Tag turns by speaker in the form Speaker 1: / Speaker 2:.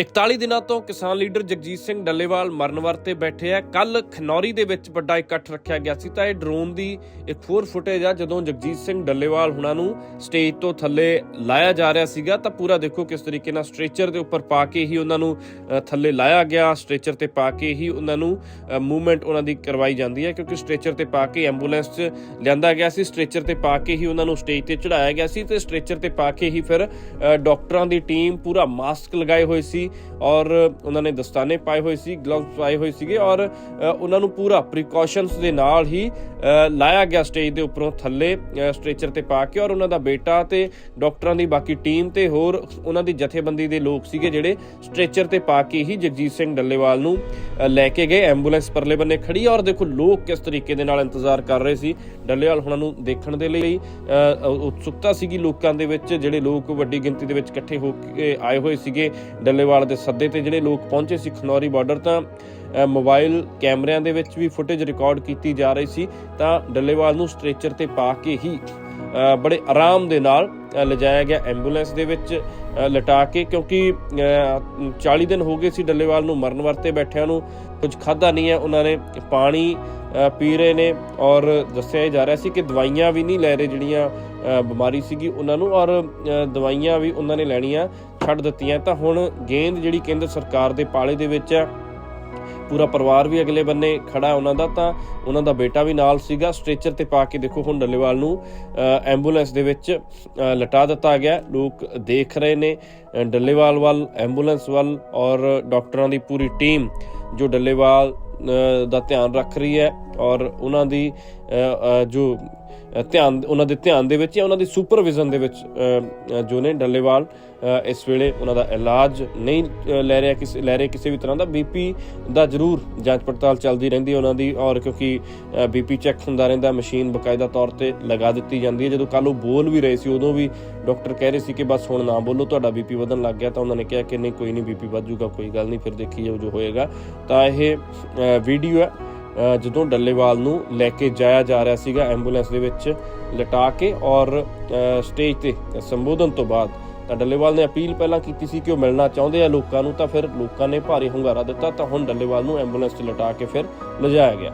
Speaker 1: 41 ਦਿਨਾਂ ਤੋਂ ਕਿਸਾਨ ਲੀਡਰ ਜਗਜੀਤ ਸਿੰਘ ਡੱਲੇਵਾਲ ਮਰਨ ਵਰਤੇ ਬੈਠੇ ਆ। ਕੱਲ ਖਨੌਰੀ ਦੇ ਵਿੱਚ ਵੱਡਾ ਇਕੱਠ ਰੱਖਿਆ ਗਿਆ ਸੀ ਤਾਂ ਇਹ ਡਰੋਨ ਦੀ ਇੱਕ ਹੋਰ ਫੁਟੇਜ ਆ ਜਦੋਂ ਜਗਜੀਤ ਸਿੰਘ ਡੱਲੇਵਾਲ ਹੁਣਾਂ ਨੂੰ ਸਟੇਜ ਤੋਂ ਥੱਲੇ ਲਾਇਆ ਜਾ ਰਿਹਾ ਸੀਗਾ। ਤਾਂ ਪੂਰਾ ਦੇਖੋ ਕਿਸ ਤਰੀਕੇ ਨਾਲ ਸਟ੍ਰੈਚਰ ਦੇ ਉੱਪਰ ਪਾ ਕੇ ਹੀ ਉਹਨਾਂ ਨੂੰ ਥੱਲੇ ਲਾਇਆ ਗਿਆ। ਸਟ੍ਰੈਚਰ ਤੇ ਪਾ ਕੇ ਹੀ ਉਹਨਾਂ ਨੂੰ ਮੂਵਮੈਂਟ ਉਹਨਾਂ ਦੀ ਕਰਵਾਈ ਜਾਂਦੀ ਹੈ ਕਿਉਂਕਿ ਸਟ੍ਰੈਚਰ ਤੇ ਪਾ ਕੇ ਐਂਬੂਲੈਂਸ 'ਚ ਲਿਆਂਦਾ ਗਿਆ ਸੀ। ਸਟ੍ਰੈਚਰ ਤੇ ਪਾ ਕੇ ਹੀ ਉਹਨਾਂ ਨੂੰ ਸਟੇਜ ਤੇ ਚੜਾਇਆ ਗਿਆ ਸੀ ਤੇ ਸਟ੍ਰੈਚਰ ਤੇ ਪਾ ਕੇ ਹੀ ਫਿਰ ਅ, ਡਾਕਟਰਾਂ ਦੀ ਟੀਮ ਪੂਰਾ ਮਾਸਕ ਲਗਾਏ ਹੋਏ ਸੀ। ਔਰ ਉਹਨਾਂ ਨੇ ਦਸਤਾਨੇ ਪਾਏ ਹੋਏ ਸੀ ਗਲਵਸ ਪਾਏ ਹੋਏ ਸੀਗੇ ਔਰ ਉਹਨਾਂ ਨੂੰ ਪੂਰਾ ਪ੍ਰੀਕਾਸ਼ਨਸ ਦੇ ਨਾਲ ਹੀ ਲਾਇਆ ਗਿਆ ਸਟੇਜ ਦੇ ਉੱਪਰੋਂ ਥੱਲੇ ਸਟ੍ਰੈਚਰ ਤੇ ਪਾ ਕੇ ਔਰ ਉਹਨਾਂ ਦਾ ਬੇਟਾ ਤੇ ਡਾਕਟਰਾਂ ਦੀ ਬਾਕੀ ਟੀਮ ਤੇ ਹੋਰ ਉਹਨਾਂ ਦੀ ਜਥੇਬੰਦੀ ਦੇ ਲੋਕ ਸੀਗੇ ਜਿਹੜੇ ਸਟ੍ਰੈਚਰ ਤੇ ਪਾ ਕੇ ਹੀ ਜਗਜੀਤ ਸਿੰਘ ਡੱਲੇਵਾਲ ਨੂੰ ਲੈ ਕੇ ਗਏ। ਐਂਬੂਲੈਂਸ ਪਰਲੇ ਬੰਨੇ ਖੜੀ ਔਰ ਦੇਖੋ ਲੋਕ ਕਿਸ ਤਰੀਕੇ ਦੇ ਨਾਲ ਇੰਤਜ਼ਾਰ ਕਰ ਰਹੇ ਸੀ। ਡੱਲੇਵਾਲ ਹੁਣਾਂ ਨੂੰ ਦੇਖਣ ਦੇ ਲਈ ਉਤਸੁਕਤਾ ਸੀਗੀ ਲੋਕਾਂ ਦੇ ਵਿੱਚ, ਜਿਹੜੇ ਲੋਕ ਵੱਡੀ ਗਿਣਤੀ ਦੇ ਵਿੱਚ ਇਕੱਠੇ ਹੋ ਕੇ ਆਏ ਹੋਏ ਸੀਗੇ। ਡੱਲੇਵਾਲ ਦੇ ਸੱਦੇ ਤੇ ਜਿਹੜੇ ਲੋਕ ਪਹੁੰਚੇ ਸੀ ਖਨੌਰੀ ਬਾਰਡਰ ਤਾਂ ਅ, ਮੋਬਾਈਲ ਕੈਮਰਿਆਂ ਦੇ ਵਿੱਚ ਵੀ ਫੁਟੇਜ ਰਿਕਾਰਡ ਕੀਤੀ ਜਾ ਰਹੀ ਸੀ ਤਾਂ ਡੱਲੇਵਾਲ ਨੂੰ ਸਟ੍ਰੈਚਰ ਤੇ ਪਾ ਕੇ ਹੀ ਬੜੇ ਆਰਾਮ ਦੇ ਨਾਲ ਲਿਜਾਇਆ ਗਿਆ ਐਂਬੂਲੈਂਸ ਦੇ ਵਿੱਚ ਲਟਾ ਕੇ ਕਿਉਂਕਿ ਅ, 40 ਦਿਨ ਹੋ ਗਏ ਸੀ ਡੱਲੇਵਾਲ ਨੂੰ ਮਰਨ ਵਰਤੇ ਬੈਠਿਆਂ ਨੂੰ ਕੁਝ ਖਾਦਾ ਨਹੀਂ ਹੈ ਉਹਨਾਂ ਨੇ ਪਾਣੀ ਪੀ ਰਹੇ ਨੇ ਔਰ ਦੱਸਿਆ ਜਾ ਰਿਹਾ ਸੀ ਕਿ ਦਵਾਈਆਂ ਵੀ ਨਹੀਂ ਲੈ ਰਹੇ ਜਿਹੜੀਆਂ ਬਿਮਾਰੀ ਸੀਗੀ ਉਹਨਾਂ ਨੂੰ ਔਰ ਦਵਾਈਆਂ ਵੀ ਉਹਨਾਂ ਨੇ ਲੈਣੀਆਂ ਛੱਡ ਦਿੱਤੀਆਂ ਤਾਂ ਹੁਣ ਗੇਂਦ ਜਿਹੜੀ ਕੇਂਦਰ ਸਰਕਾਰ ਦੇ ਪਾਲੇ ਦੇ ਵਿੱਚ ਹੈ, ਪੂਰਾ ਪਰਿਵਾਰ ਵੀ ਅਗਲੇ ਬੰਨੇ ਖੜਾ ਉਹਨਾਂ ਦਾ, ਤਾਂ ਉਹਨਾਂ ਦਾ ਬੇਟਾ ਵੀ ਨਾਲ ਸੀਗਾ, ਸਟ੍ਰੈਚਰ ਤੇ ਪਾ ਕੇ ਦੇਖੋ ਹੁਣ ਡੱਲੇਵਾਲ ਨੂੰ ਐਂਬੂਲੈਂਸ ਦੇ ਵਿੱਚ ਲਟਾ ਦਿੱਤਾ ਗਿਆ। ਲੋਕ ਦੇਖ ਰਹੇ ਨੇ ਡੱਲੇਵਾਲ ਵੱਲ, ਐਂਬੂਲੈਂਸ ਵੱਲ ਔਰ ਡਾਕਟਰਾਂ ਦੀ ਪੂਰੀ ਟੀਮ ਜੋ ਡੱਲੇਵਾਲ ਦਾ ਧਿਆਨ ਰੱਖ ਰਹੀ ਹੈ। ਔਰ ਉਹਨਾਂ ਦੀ ਜੋ ਧਿਆਨ, ਉਹਨਾਂ ਦੇ ਧਿਆਨ ਦੇ ਵਿੱਚ ਜਾਂ ਉਹਨਾਂ ਦੀ ਸੁਪਰਵਿਜ਼ਨ ਦੇ ਵਿੱਚ ਜੋ ਨੇ ਡੱਲੇਵਾਲ ਇਸ ਵੇਲੇ ਉਹਨਾਂ ਦਾ ਇਲਾਜ ਨਹੀਂ ਲੈ ਰਿਹਾ ਕਿਸੇ, ਲੈ ਰਹੇ ਕਿਸੇ ਵੀ ਤਰ੍ਹਾਂ ਦਾ ਬੀਪੀ ਦਾ ਜ਼ਰੂਰ ਜਾਂਚ ਪੜਤਾਲ ਚੱਲਦੀ ਰਹਿੰਦੀ ਉਹਨਾਂ ਦੀ ਔਰ ਕਿਉਂਕਿ ਬੀਪੀ ਚੈੱਕ ਹੁੰਦਾ ਰਹਿੰਦਾ, ਮਸ਼ੀਨ ਬਕਾਇਦਾ ਤੌਰ ਤੇ ਲਗਾ ਦਿੱਤੀ ਜਾਂਦੀ ਹੈ। ਜਦੋਂ ਕੱਲ ਉਹ ਬੋਲ ਵੀ ਰਹੇ ਸੀ, ਉਦੋਂ ਵੀ ਡਾਕਟਰ ਕਹਿ ਰਹੇ ਸੀ ਕਿ ਬਸ ਹੁਣ ਨਾ ਬੋਲੋ, ਤੁਹਾਡਾ ਬੀਪੀ ਵਧਣ ਲੱਗ ਗਿਆ ਤਾਂ ਉਹਨਾਂ ਨੇ ਕਿਹਾ ਕਿ ਨਹੀਂ, ਕੋਈ ਨਹੀਂ ਬੀਪੀ ਵੱਧ ਜਾਊਗਾ, ਕੋਈ ਗੱਲ ਨਹੀਂ, ਫਿਰ ਦੇਖੀ ਜਾਓ ਜੋ ਹੋਏਗਾ। ਤਾਂ ਇਹ ਵੀਡੀਓ ਹੈ। ਜਦੋਂ ਡੱਲੇਵਾਲ ਨੂੰ ਲੈ ਕੇ ਜਾਇਆ ਜਾ ਰਿਹਾ ਸੀਗਾ ਐਂਬੂਲੈਂਸ ਦੇ ਵਿੱਚ ਲਟਾ ਕੇ ਔਰ ਸਟੇਜ ਤੇ ਸੰਬੋਧਨ ਤੋਂ ਬਾਅਦ, ਤਾਂ ਡੱਲੇਵਾਲ ਨੇ ਅਪੀਲ ਪਹਿਲਾਂ ਕੀਤੀ ਸੀ ਕਿ ਉਹ ਮਿਲਣਾ ਚਾਹੁੰਦੇ ਆ ਲੋਕਾਂ ਨੂੰ, ਤਾਂ ਫਿਰ ਲੋਕਾਂ ਨੇ ਭਾਰੀ ਹੁੰਗਾਰਾ ਦਿੱਤਾ, ਤਾਂ ਹੁਣ ਡੱਲੇਵਾਲ ਨੂੰ ਐਂਬੂਲੈਂਸ 'ਚ ਲਟਾ ਕੇ ਫਿਰ ਲਿਜਾਇਆ ਗਿਆ।